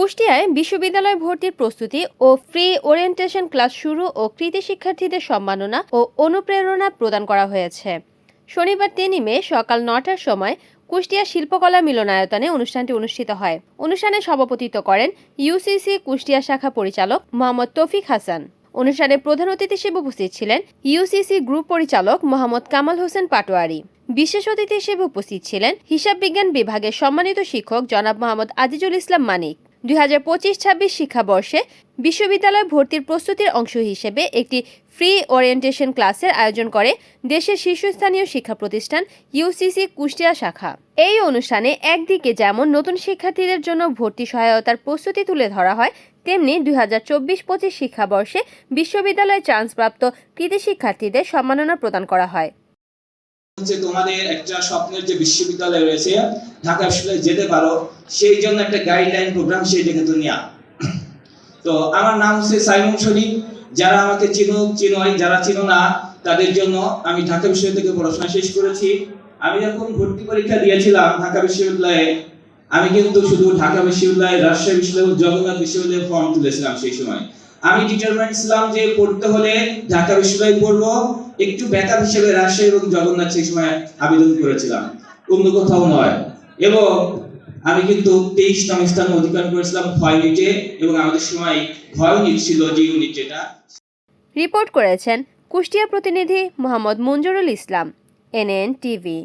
কুষ্টিয়ায় বিশ্ববিদ্যালয় ভর্তির প্রস্তুতি ও ফ্রি ওরিয়েন্টেশন ক্লাস শুরু ও কৃতি শিক্ষার্থীদের সম্মাননা ও অনুপ্রেরণা প্রদান করা হয়েছে। শনিবার তিন মে সকাল নটার সময় কুষ্টিয়া শিল্পকলা মিলনায়তনে অনুষ্ঠানটি অনুষ্ঠিত হয়। অনুষ্ঠানে সভাপতিত্ব করেন ইউসিসি কুষ্টিয়া শাখা পরিচালক মোহাম্মদ তৌফিক হাসান। অনুষ্ঠানে প্রধান অতিথি হিসেবে উপস্থিত ছিলেন ইউসিসি গ্রুপ পরিচালক মোহাম্মদ কামাল হোসেন পাটোয়ারি। বিশেষ অতিথি হিসেবে উপস্থিত ছিলেন হিসাব বিজ্ঞান বিভাগের সম্মানিত শিক্ষক জনাব মোহাম্মদ আজিজুল ইসলাম মানিক। দুই হাজার পঁচিশ ছাব্বিশ শিক্ষাবর্ষে বিশ্ববিদ্যালয় ভর্তির প্রস্তুতির অংশ হিসেবে একটি ফ্রি ওরিয়েন্টেশন ক্লাসের আয়োজন করে দেশের শীর্ষস্থানীয় শিক্ষা প্রতিষ্ঠান ইউসিসি কুষ্টিয়া শাখা। এই অনুষ্ঠানে একদিকে যেমন নতুন শিক্ষার্থীদের জন্য ভর্তি সহায়তার প্রস্তুতি তুলে ধরা হয়, তেমনি দুই হাজার চব্বিশ পঁচিশ শিক্ষাবর্ষে বিশ্ববিদ্যালয়ে চান্সপ্রাপ্ত কৃতি শিক্ষার্থীদের সম্মাননা প্রদান করা হয়। হচ্ছে তোমাদের একটা স্বপ্নের যে বিশ্ববিদ্যালয় রয়েছে ঢাকা বিশ্ববিদ্যালয়ে যেতে পারো, সেই জন্য একটা গাইডলাইন প্রোগ্রাম সেইটা কিন্তু নেওয়া তো আমার নাম হচ্ছে সাইমন শরীফ। যারা আমাকে চিনো চিনোই যারা চিনো না, তাদের জন্য আমি ঢাকা বিশ্ববিদ্যালয় থেকে পড়াশোনা শেষ করেছি। আমি যখন ভর্তি পরীক্ষা দিয়েছিলাম ঢাকা বিশ্ববিদ্যালয়ে, আমি কিন্তু শুধু ঢাকা বিশ্ববিদ্যালয়, রাজশাহী বিশ্ববিদ্যালয়, জগন্নাথ বিশ্ববিদ্যালয়ে ফর্ম তুলেছিলাম সেই সময়। আমি ডিটারমেন্ট ছিলাম যে পড়তে হলে ঢাকা বিশ্ববিদ্যালয়ে পড়ব। একটু ব্যাকআপ হিসেবে রাজশাহী এবং জগন্নাথ সেই সময় আবেদন করেছিলাম। অন্য কোথাও নয়। এবং আমি কিন্তু তেইশতম স্থান অধিকার করেছিলাম ভয় ইউনিটে এবং আমাদের সময় ভয় ইউনিট ছিল যে ইউনিট যেটা। রিপোর্ট করেছেন কুষ্টিয়া প্রতিনিধি মোহাম্মদ মঞ্জুরুল ইসলাম, এনএন টিভি।